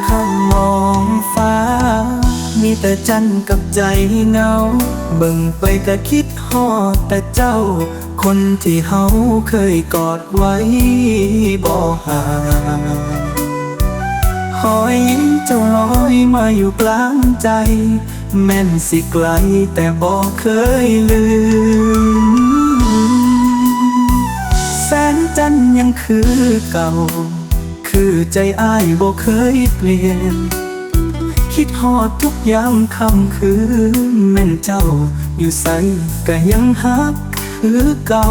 ามคำมองฟ้า มีแต่จันทร์กับใจเหงา เบิ่งไปก็คิดฮอดแต่เจ้า คนที่เฮาเคยกอดไว้บ่ห่างหอยยิ้มเจ้าลอยมาอยู่กลางใจ แม่นสิไกลแต่บอกเคยลืม แสนจันทร์ยังคือเก่า คือใจอ้ายบ่เคยเปลี่ยน คิดฮอดทุกยามค่ำคืนแม่นเจ้าอยู่ใสก็ยังฮักคือเก่า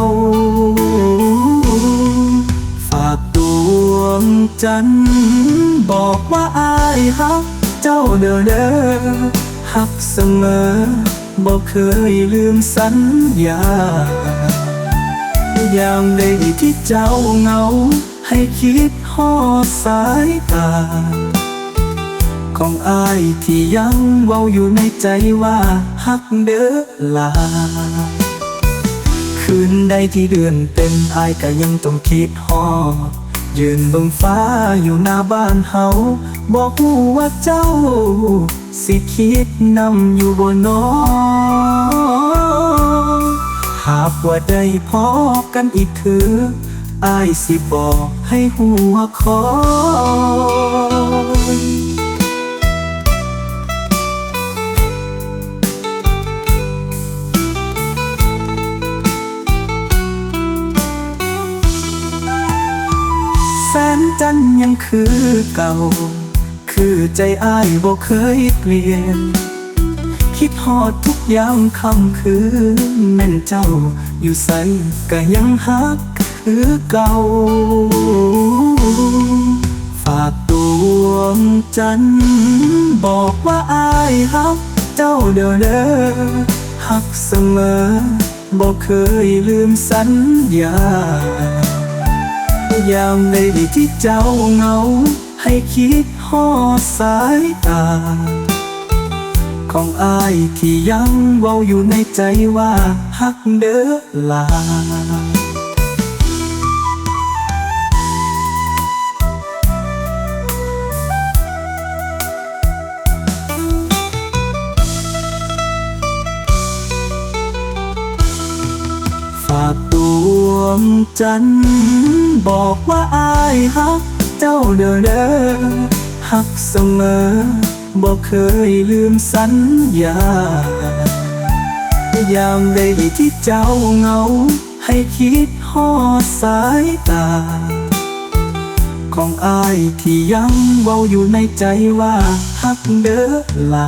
ฝากดวงจันทร์บอกว่าอ้ายฮักเจ้าเด้อเด้อฮักเสมอบอกเคยลืมสัญญายางใดที่เจ้าเหงา ให้คิดฮอสายตา ของอายที่ยังเว้าอยู่ในใจว่าฮักเด้อลา คืนใดที่เดือนเต็มอายก็ยังต้องคิดฮอยืนบิ่งฟ้าอยู่หน้าบ้านเฮาบอกหูว่าเจ้า สิคิดนำอยู่บนนอหากว่าได้พอกันอีกคือ อายสิบอกให้หัวคอยแสนจันยังคือเก่า คือใจอ้ายบ่เคยเปลี่ยน คิดฮอดทุกยามค่ำคืนแม่นเจ้าอยู่ใส่ก็ยังฮัก คือเก่า ฝากดวงจันทร์บอกว่าอายฮักเจ้าเด้อเด้อฮักเสมอบอกเคยลืมสัญญายามใดที่เจ้าเหงา ให้คิดฮอสายตา ของอายที่ยังเว้าอยู่ในใจว่าฮักเด้อลา ฝากดวงจันทร์บอกว่าอายฮัก เจ้าเด้อเด้อฮักเสมอ บอกเคยลืมสัญญายางใดที่เจ้าเหงา ให้คิดฮอดสายตา ของอายที่ยังเว้าอยู่ในใจว่าฮักเด้อลา